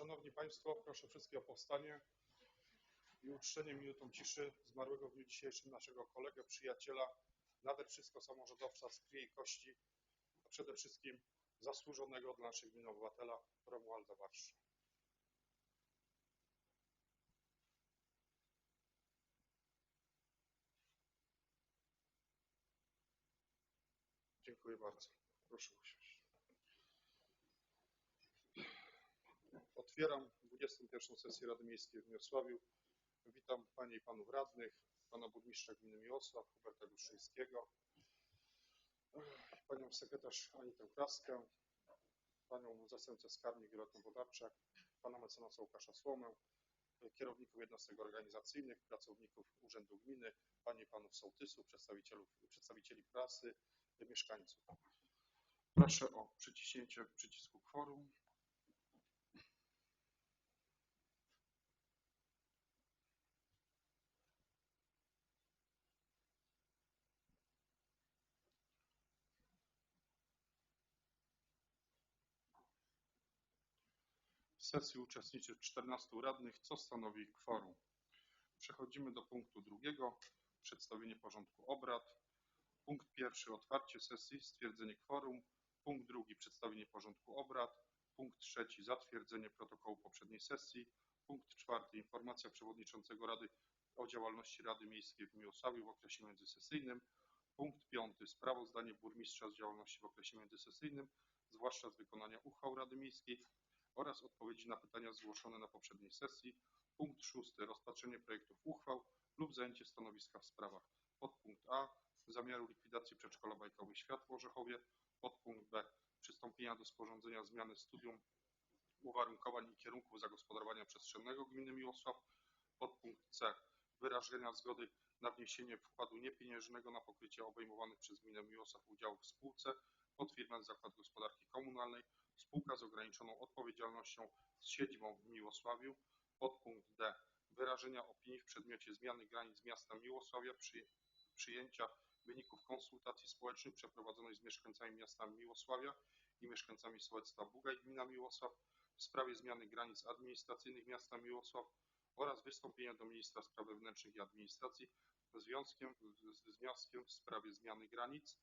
Szanowni Państwo, proszę wszystkich o powstanie i uczczenie minutą ciszy zmarłego w dniu dzisiejszym naszego kolegę, przyjaciela, nader wszystko samorządowca z krwi i kości, a przede wszystkim zasłużonego dla naszych gmin obywatela Romualda Warsza. Dziękuję bardzo. Proszę. Otwieram 21. sesję Rady Miejskiej w Miłosławiu. Witam Panie i Panów Radnych, Pana Burmistrza Gminy Miłosław, Huberta Guszyńskiego, Panią Sekretarz Anitę Kraskę, Panią Zastępcę Skarbnik Violettę Wodarczak, Pana Mecenasa Łukasza Słomę, kierowników jednostek organizacyjnych, pracowników Urzędu Gminy, Panie i Panów Sołtysów, przedstawicieli prasy, mieszkańców. Proszę o przyciśnięcie przycisku kworum. Sesji uczestniczy 14 radnych, co stanowi kworum. Przechodzimy do punktu drugiego, przedstawienie porządku obrad. Punkt pierwszy otwarcie sesji, stwierdzenie kworum. Punkt drugi przedstawienie porządku obrad. Punkt trzeci zatwierdzenie protokołu poprzedniej sesji. Punkt czwarty informacja przewodniczącego Rady o działalności Rady Miejskiej w Miłosławiu w okresie międzysesyjnym. Punkt piąty sprawozdanie burmistrza z działalności w okresie międzysesyjnym, zwłaszcza z wykonania uchwał Rady Miejskiej oraz odpowiedzi na pytania zgłoszone na poprzedniej sesji. Punkt szósty rozpatrzenie projektów uchwał lub zajęcie stanowiska w sprawach. Podpunkt A zamiaru likwidacji przedszkola Bajkowy Świat w Orzechowie. Podpunkt B. Przystąpienia do sporządzenia zmiany studium uwarunkowań i kierunków zagospodarowania przestrzennego gminy Miłosław. Podpunkt C. Wyrażenia zgody na wniesienie wkładu niepieniężnego na pokrycie obejmowanych przez gminę Miłosław udziałów w spółce pod firmę Zakład Gospodarki Komunalnej, spółka z ograniczoną odpowiedzialnością z siedzibą w Miłosławiu. Podpunkt D. Wyrażenia opinii w przedmiocie zmiany granic miasta Miłosławia przy, przyjęcia wyników konsultacji społecznych przeprowadzonej z mieszkańcami miasta Miłosławia i mieszkańcami sołectwa Bugaj gmina Miłosław w sprawie zmiany granic administracyjnych miasta Miłosław oraz wystąpienia do ministra spraw wewnętrznych i administracji z wnioskiem, z wnioskiem w sprawie zmiany granic.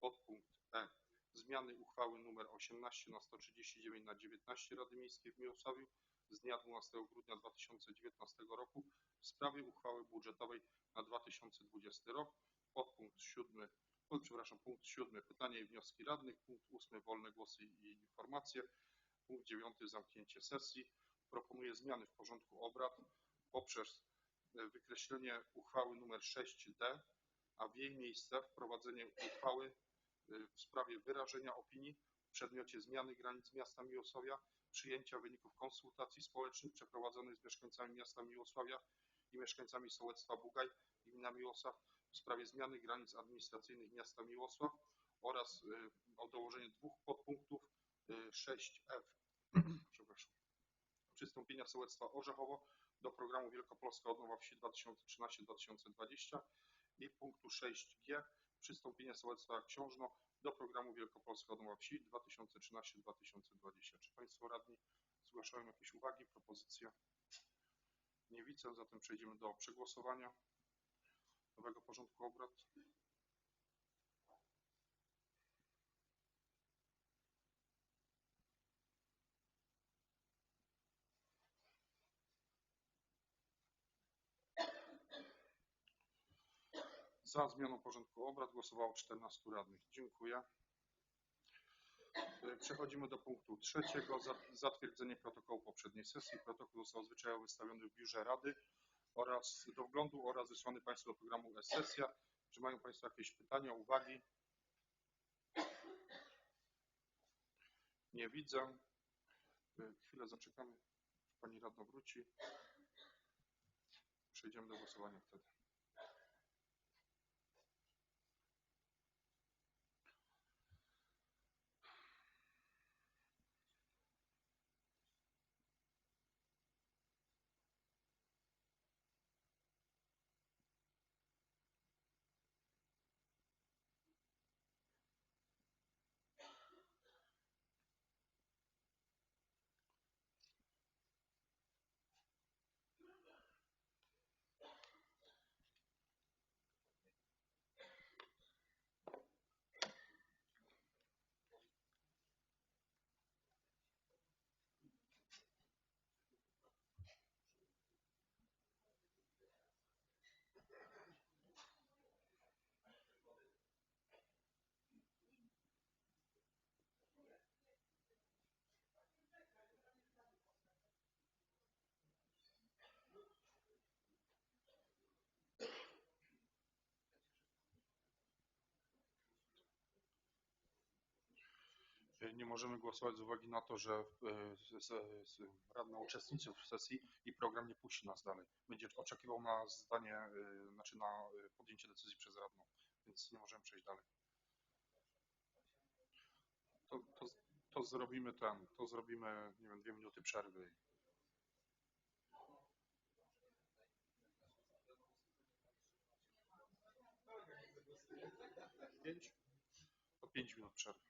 Podpunkt E. Zmiany uchwały nr 18 na 139 na 19 Rady Miejskiej w Miłosławiu z dnia 12 grudnia 2019 roku w sprawie uchwały budżetowej na 2020 rok podpunkt siódmy, o, przepraszam, punkt siódmy, pytania i wnioski radnych, punkt ósmy, wolne głosy i informacje, punkt dziewiąty, zamknięcie sesji. Proponuję zmiany w porządku obrad poprzez e, wykreślenie uchwały nr 6D, a w jej miejsce wprowadzenie uchwały e, w sprawie wyrażenia opinii w przedmiocie zmiany granic miasta Miłosławia, przyjęcia wyników konsultacji społecznych przeprowadzonych z mieszkańcami miasta Miłosławia i mieszkańcami sołectwa Bugaj gmina Miłosław w sprawie zmiany granic administracyjnych miasta Miłosław oraz y, o dołożenie dwóch podpunktów y, 6F. Przystąpienia sołectwa Orzechowo do programu Wielkopolska Odnowa Wsi 2013-2020 i punktu 6G przystąpienia sołectwa Książno do programu Wielkopolska Odnowa Wsi 2013-2020. Czy Państwo radni zgłaszają jakieś uwagi, propozycje? Nie widzę, zatem przejdziemy do przegłosowania nowego porządku obrad. Za zmianą porządku obrad głosowało 14 radnych. Dziękuję. E, Przechodzimy do punktu trzeciego. Za- Zatwierdzenie protokołu poprzedniej sesji. Protokół został zwyczajowo wystawiony w biurze Rady oraz do wglądu oraz wysłany Państwu do programu e-sesja. Czy mają Państwo jakieś pytania, uwagi? Nie widzę. E, Chwilę zaczekamy, Pani radna wróci. Przejdziemy do głosowania wtedy. Nie możemy głosować z uwagi na to, że y, radna uczestniczy w sesji i program nie puści nas dalej. Będzie oczekiwał na zdanie, y, znaczy na y, podjęcie decyzji przez radną, więc nie możemy przejść dalej. To, to, to zrobimy ten, to zrobimy, nie wiem, dwie minuty przerwy. Pięć? To pięć minut przerwy.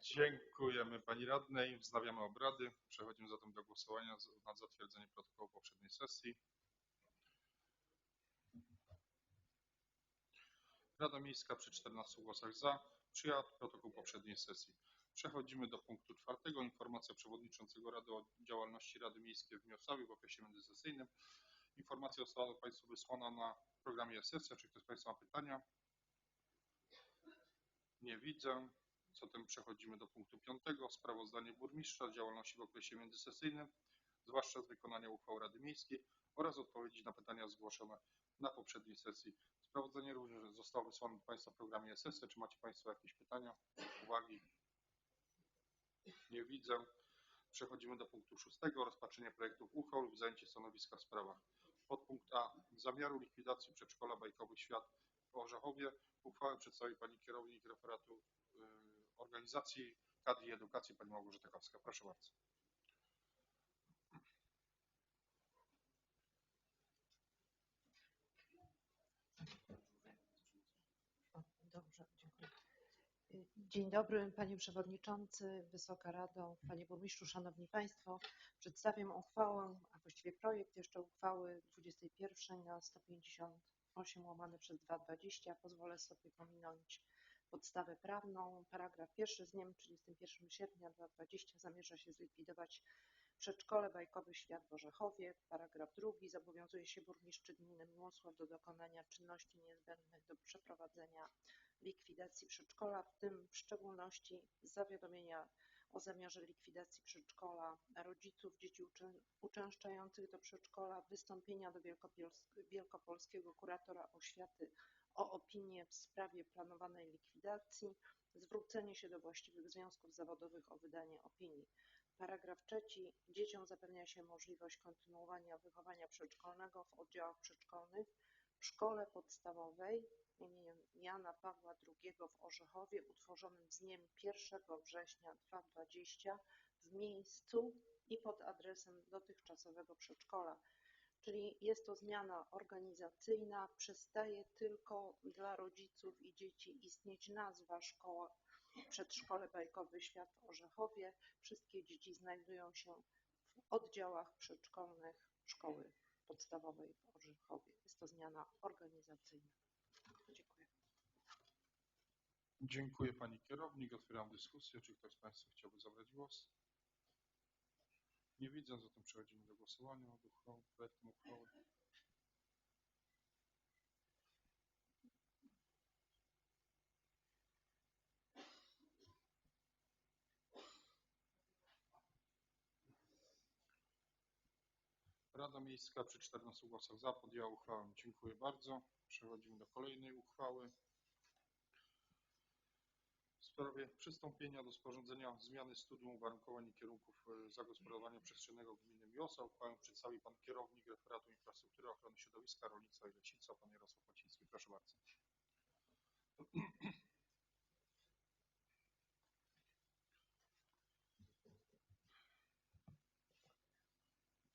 Dziękujemy Pani Radnej. Wznawiamy obrady. Przechodzimy zatem do głosowania nad zatwierdzeniem protokołu poprzedniej sesji. Rada Miejska przy 14 głosach za przyjęła protokół poprzedniej sesji. Przechodzimy do punktu czwartego. Informacja przewodniczącego Rady o działalności Rady Miejskiej w Miosławiu w okresie międzysesyjnym. Informacja została Państwu wysłana na programie sesja. Czy ktoś z Państwa ma pytania? Nie widzę. Zatem przechodzimy do punktu piątego. Sprawozdanie burmistrza działalności w okresie międzysesyjnym, zwłaszcza z wykonania uchwał Rady Miejskiej oraz odpowiedzi na pytania zgłoszone na poprzedniej sesji. Sprawozdanie również zostało wysłane do Państwa w programie sesja. Czy macie Państwo jakieś pytania, uwagi? Nie widzę. Przechodzimy do punktu szóstego. Rozpatrzenie projektów uchwał lub zajęcie stanowiska w sprawach. Podpunkt A. Zamiaru likwidacji przedszkola Bajkowy Świat w Orzechowie. Uchwałę przedstawi pani kierownik referatu y, organizacji kadry i edukacji, pani Małgorzata Kowska. Proszę bardzo. Dobrze, dziękuję. Dzień dobry Panie Przewodniczący, Wysoka Rado, Panie Burmistrzu, Szanowni Państwo. Przedstawiam uchwałę, a właściwie projekt jeszcze uchwały 21 na 158 łamane przez 220. Pozwolę sobie pominąć podstawę prawną. Paragraf pierwszy z dniem 31 sierpnia 2020 zamierza się zlikwidować Przedszkole Bajkowy Świat w Orzechowie. Paragraf drugi. Zobowiązuje się burmistrz gminy Miłosław do dokonania czynności niezbędnych do przeprowadzenia likwidacji przedszkola, w tym w szczególności zawiadomienia o zamiarze likwidacji przedszkola rodziców dzieci uczę- uczęszczających do przedszkola, wystąpienia do wielkopolskiego kuratora oświaty o opinię w sprawie planowanej likwidacji, zwrócenie się do właściwych związków zawodowych o wydanie opinii. Paragraf trzeci. Dzieciom zapewnia się możliwość kontynuowania wychowania przedszkolnego w oddziałach przedszkolnych w szkole podstawowej imienia Jana Pawła II w Orzechowie utworzonym z dniem 1 września 2020 w miejscu i pod adresem dotychczasowego przedszkola. Czyli jest to zmiana organizacyjna, przestaje tylko dla rodziców i dzieci istnieć nazwa szkoła Przedszkole Bajkowy Świat w Orzechowie. Wszystkie dzieci znajdują się w oddziałach przedszkolnych szkoły podstawowej w Orzechowie. To zmiana organizacyjna. Dziękuję. Dziękuję pani kierownik. Otwieram dyskusję. Czy ktoś z państwa chciałby zabrać głos? Nie widzę, zatem przechodzimy do głosowania nad uchwałą, projektem uchwały. Rada Miejska przy 14 głosach za podjęła uchwałę. Dziękuję bardzo. Przechodzimy do kolejnej uchwały. W sprawie przystąpienia do sporządzenia zmiany studium uwarunkowań i kierunków e, zagospodarowania przestrzennego gminy Miłosław. Uchwałę przedstawi pan kierownik referatu infrastruktury ochrony środowiska, rolnictwa i leśnictwa, pan Jarosław Łaciński. Proszę bardzo.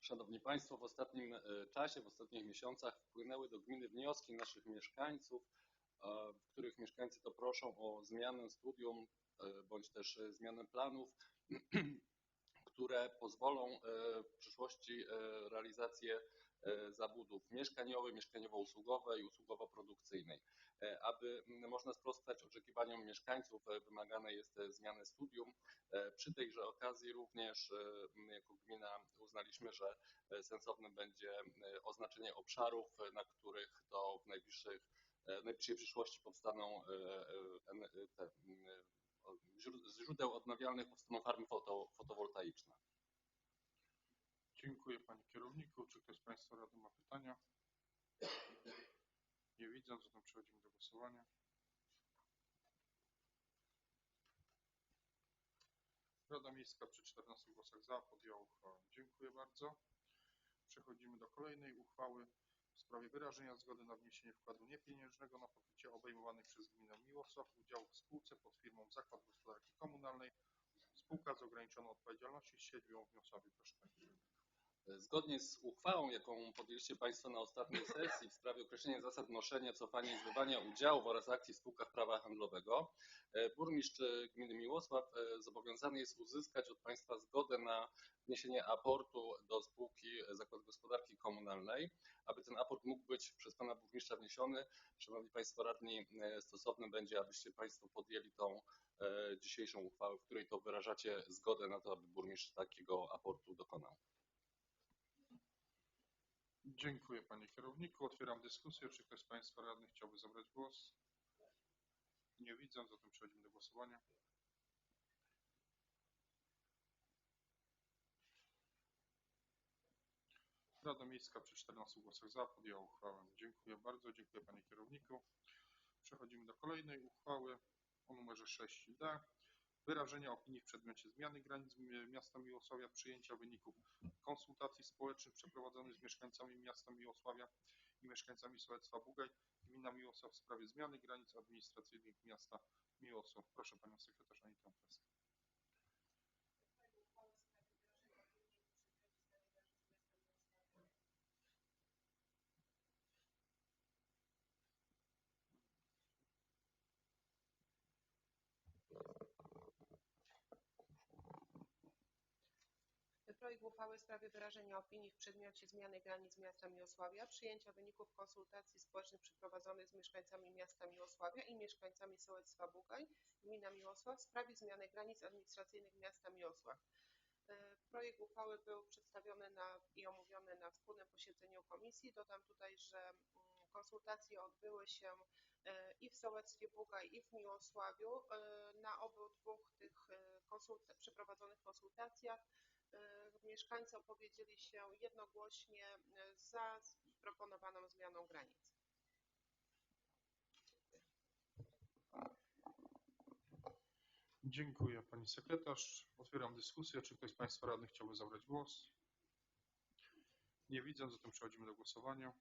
Szanowni Państwo, w ostatnim e, czasie, w ostatnich miesiącach wpłynęły do gminy wnioski naszych mieszkańców, w których mieszkańcy to proszą o zmianę studium e, bądź też e, zmianę planów, które pozwolą w przyszłości realizację zabudów mieszkaniowej, mieszkaniowo-usługowej i usługowo-produkcyjnej. E, Aby można sprostać oczekiwaniom mieszkańców, e, wymagane jest e, zmiany studium. Przy tejże okazji również jako gmina uznaliśmy, że sensowne będzie oznaczenie obszarów, na których to w najbliższych, w najbliższej przyszłości powstaną te, z źródeł odnawialnych powstaną farmy foto, fotowoltaiczne. Dziękuję panie kierowniku. Czy ktoś z państwa rady ma pytania? Nie widzę, zatem przechodzimy do głosowania. Rada Miejska przy 14 głosach za podjęła uchwałę. Dziękuję bardzo. Przechodzimy do kolejnej uchwały w sprawie wyrażenia zgody na wniesienie wkładu niepieniężnego na pokrycie obejmowanych przez gminę Miłosław udziałów w spółce pod firmą Zakład Gospodarki Komunalnej spółka z ograniczoną odpowiedzialnością z siedzibą w Miłosławie. Zgodnie z uchwałą, jaką podjęliście Państwo na ostatniej sesji w sprawie określenia zasad noszenia, cofania i zbywania udziałów oraz akcji w spółkach prawa handlowego, e, burmistrz e, gminy Miłosław e, zobowiązany jest uzyskać od Państwa zgodę na wniesienie aportu do spółki Zakład Gospodarki Komunalnej. Aby ten aport mógł być przez Pana burmistrza wniesiony, Szanowni Państwo radni, stosowne będzie, abyście Państwo podjęli tą dzisiejszą uchwałę, w której to wyrażacie zgodę na to, aby burmistrz takiego aportu dokonał. Dziękuję panie kierowniku. Otwieram dyskusję. Czy ktoś z państwa radnych chciałby zabrać głos? Nie widzę, zatem przechodzimy do głosowania. Rada Miejska przy 14 głosach za podjęła uchwałę. Dziękuję bardzo. Dziękuję panie kierowniku. Przechodzimy do kolejnej uchwały o numerze 6D. Wyrażenia opinii w przedmiocie zmiany granic mi- miasta Miłosławia, przyjęcia wyników konsultacji społecznych przeprowadzonych z mieszkańcami miasta Miłosławia i mieszkańcami sołectwa Bugaj Gmina Miłosław w sprawie zmiany granic administracyjnych miasta Miłosław. Proszę Panią Sekretarz Anitę Kreskę. Projekt uchwały w sprawie wyrażenia opinii w przedmiocie zmiany granic miasta Miłosławia, przyjęcia wyników konsultacji społecznych przeprowadzonych z mieszkańcami miasta Miłosławia i mieszkańcami sołectwa Bugaj, gmina Miłosław w sprawie zmiany granic administracyjnych miasta Miłosław. E, Projekt uchwały był przedstawiony na, i omówiony na wspólnym posiedzeniu komisji. Dodam tutaj, że mm, konsultacje odbyły się e, i w sołectwie Bugaj, i w Miłosławiu. E, Na obu dwóch tych konsulta- przeprowadzonych konsultacjach mieszkańcy opowiedzieli się jednogłośnie e, za proponowaną zmianą granic. Dziękuję Pani Sekretarz. Otwieram dyskusję. Czy ktoś z Państwa radnych chciałby zabrać głos? Nie widzę, zatem przechodzimy do głosowania.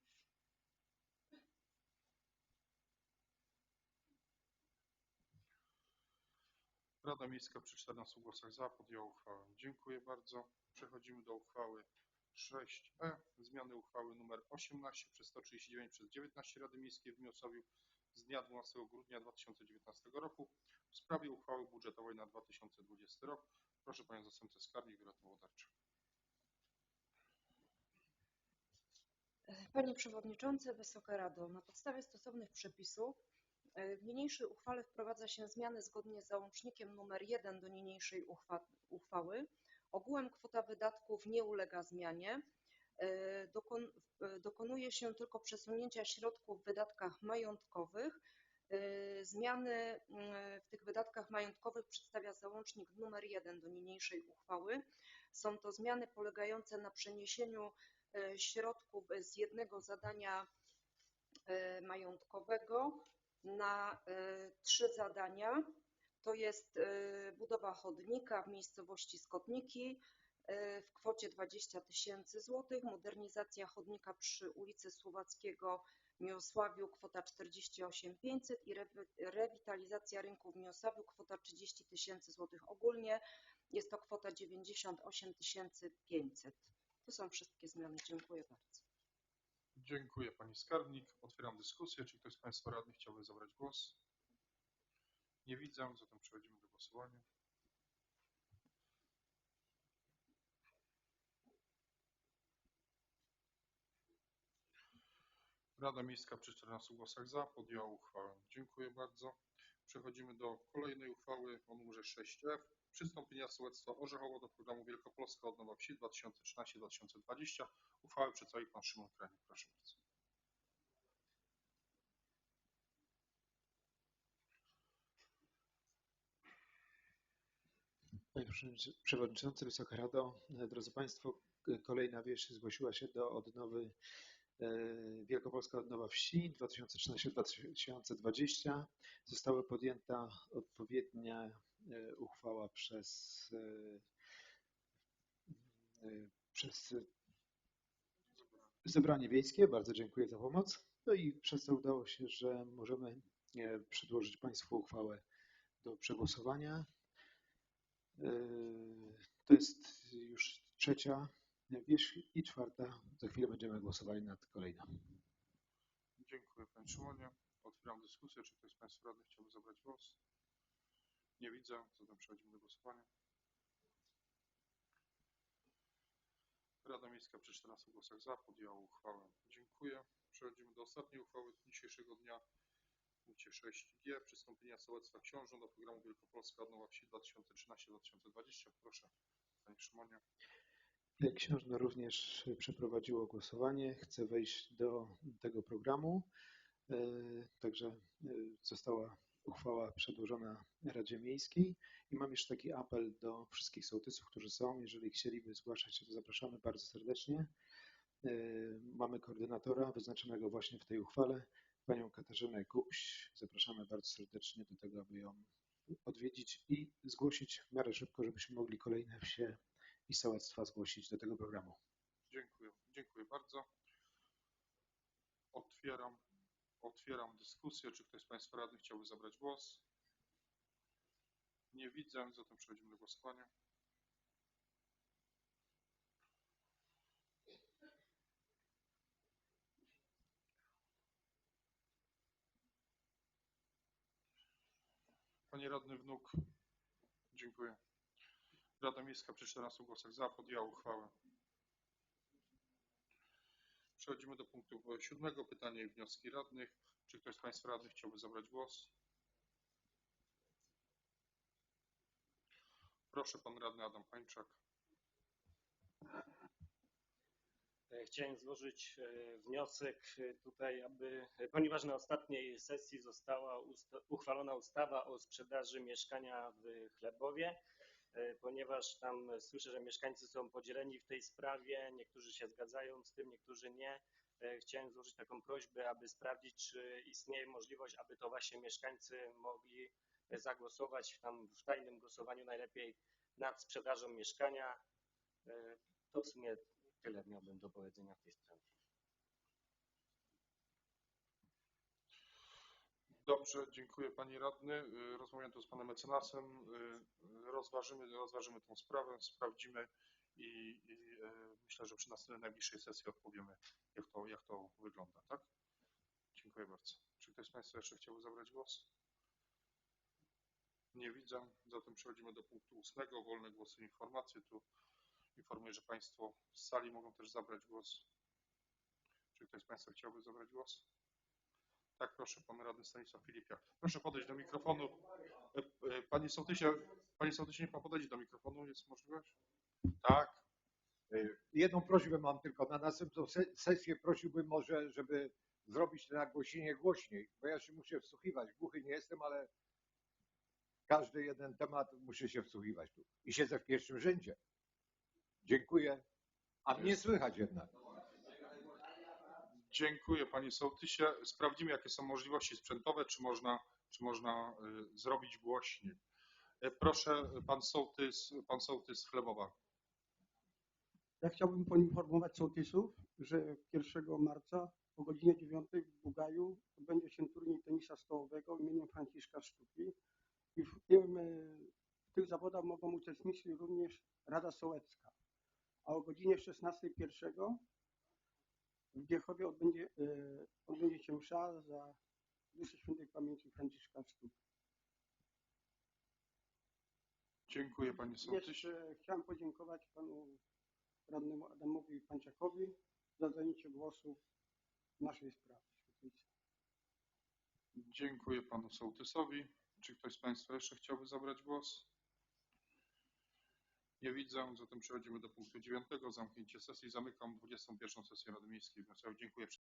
Rada Miejska przy 14 głosach za podjęła uchwałę. Dziękuję bardzo. Przechodzimy do uchwały 6e. Zmiany uchwały nr 18 przez 139 przez 19 Rady Miejskiej w Miłosławiu z dnia 12 grudnia 2019 roku w sprawie uchwały budżetowej na 2020 rok. Proszę Panią Zastępcę Skarbnik Violettę Łodarczyk. Panie Przewodniczący, Wysoka Rado, na podstawie stosownych przepisów w niniejszej uchwale wprowadza się zmiany zgodnie z załącznikiem nr 1 do niniejszej uchwa uchwały. Ogółem kwota wydatków nie ulega zmianie. E, Dokon e, dokonuje się tylko przesunięcia środków w wydatkach majątkowych. E, Zmiany w tych wydatkach majątkowych przedstawia załącznik nr 1 do niniejszej uchwały. Są to zmiany polegające na przeniesieniu e, środków z jednego zadania e, majątkowego na e, trzy zadania. To jest e, budowa chodnika w miejscowości Skotniki e, w kwocie 20 tysięcy złotych, modernizacja chodnika przy ulicy Słowackiego w Miłosławiu kwota 48 500 i rewi- rewitalizacja rynku w Miłosławiu kwota 30 tysięcy złotych. Ogólnie jest to kwota 98 500. To są wszystkie zmiany. Dziękuję bardzo. Dziękuję Pani Skarbnik. Otwieram dyskusję. Czy ktoś z Państwa radnych chciałby zabrać głos? Nie widzę, zatem przechodzimy do głosowania. Rada Miejska przy 14 głosach za podjęła uchwałę. Dziękuję bardzo. Przechodzimy do kolejnej uchwały o numerze 6F. Przystąpienia sołectwa Orzechowo do programu Wielkopolska Odnowa Wsi 2013-2020. Uchwałę przedstawi Pan Szymon Kranik. Proszę bardzo. Panie Przewodniczący, Wysoka Rado, drodzy Państwo, kolejna wieś zgłosiła się do odnowy Wielkopolska Odnowa Wsi 2013-2020. Została podjęta odpowiednia e, uchwała przez, e, e, przez zebranie wiejskie. Bardzo dziękuję za pomoc. No i przez to udało się, że możemy e, przedłożyć Państwu uchwałę do przegłosowania. To jest już trzecia wieś i czwarta. Za chwilę będziemy głosowali nad kolejną. Dziękuję Panie Szymonie. Otwieram dyskusję. Czy ktoś z Państwa radnych chciałby zabrać głos? Nie widzę, zatem przechodzimy do głosowania. Rada Miejska przy 14 głosach za podjęła uchwałę. Dziękuję. Przechodzimy do ostatniej uchwały dzisiejszego dnia. Punkcie 6G. Przystąpienia sołectwa Książą do programu Wielkopolska Odnowa Wsi 2013-2020. Proszę Panie Szymonie. Księżno również przeprowadziło głosowanie. Chce wejść do tego programu. Yy, Także yy, została uchwała przedłożona Radzie Miejskiej. I mam jeszcze taki apel do wszystkich sołtysów, którzy są. Jeżeli chcieliby zgłaszać się, to zapraszamy bardzo serdecznie. Yy, Mamy koordynatora wyznaczonego właśnie w tej uchwale, panią Katarzynę Kupś. Zapraszamy bardzo serdecznie do tego, aby ją odwiedzić i zgłosić w miarę szybko, żebyśmy mogli kolejne wsie i sołectwa zgłosić do tego programu. Dziękuję. Dziękuję bardzo. Otwieram, Otwieram dyskusję. Czy ktoś z Państwa radnych chciałby zabrać głos? Nie widzę, zatem przechodzimy do głosowania. Panie Radny Wnuk, dziękuję. Rada Miejska przy 14 głosach za podjęła uchwałę. Przechodzimy do punktu siódmego. Pytania i wnioski radnych. Czy ktoś z Państwa radnych chciałby zabrać głos? Proszę, Pan Radny Adam Pańczak. E, Chciałem złożyć e, wniosek e, tutaj, aby, ponieważ na ostatniej sesji została usta- uchwalona ustawa o sprzedaży mieszkania w Chlebowie, ponieważ tam słyszę, że mieszkańcy są podzieleni w tej sprawie, niektórzy się zgadzają z tym, niektórzy nie. E, Chciałem złożyć taką prośbę, aby sprawdzić, czy istnieje możliwość, aby to właśnie mieszkańcy mogli e, zagłosować tam w tajnym głosowaniu najlepiej nad sprzedażą mieszkania. E, To w sumie tyle miałbym do powiedzenia w tej sprawie. Dobrze, dziękuję Panie Radny. Y, Rozmawiam tu z Panem Mecenasem. Y, Rozważymy, rozważymy tą sprawę, sprawdzimy i, i y, myślę, że przy następnej najbliższej sesji odpowiemy, jak to, jak to wygląda, tak? Dziękuję bardzo. Czy ktoś z Państwa jeszcze chciałby zabrać głos? Nie widzę, zatem przechodzimy do punktu ósmego. Wolne głosy informacje. Tu informuję, że Państwo z sali mogą też zabrać głos. Czy ktoś z Państwa chciałby zabrać głos? Tak, proszę, pan radny Stanisław Filipiak. Proszę podejść do mikrofonu. E, e, Panie sołtysie, panie sołtysie, niech pan podejdzie do mikrofonu, jest możliwość? Tak, Y, Jedną prośbę mam tylko. Na następną se- sesję prosiłbym może, żeby zrobić to nagłośnienie głośniej, bo ja się muszę wsłuchiwać. Głuchy nie jestem, ale każdy jeden temat muszę się wsłuchiwać tu. I siedzę w pierwszym rzędzie. Dziękuję. A mnie słychać jednak. Dziękuję panie sołtysie. Sprawdzimy, jakie są możliwości sprzętowe, czy można, czy można y, zrobić głośniej. E, Proszę, pan sołtys, pan sołtys Chlebowa. Ja chciałbym poinformować sołtysów, że 1 marca o godzinie 9 w Bugaju odbędzie się turniej tenisa stołowego imieniem Franciszka Sztuki i w, tym, e, w tych zawodach mogą uczestniczyć również Rada Sołecka. A o godzinie 16.01 w Giechowie odbędzie, e, odbędzie się msza za duszę świętej pamięci Franciszka Sztuki. Dziękuję panie sołtysie. Jeszcze chciałem podziękować panu radnemu Adamowi Panciakowi za zajęcie głosu w naszej sprawie. Dziękuję panu sołtysowi. Czy ktoś z państwa jeszcze chciałby zabrać głos? Nie widzę, zatem przechodzimy do punktu dziewiątego. Zamknięcie sesji. Zamykam 21 sesję Rady Miejskiej w. Dziękuję.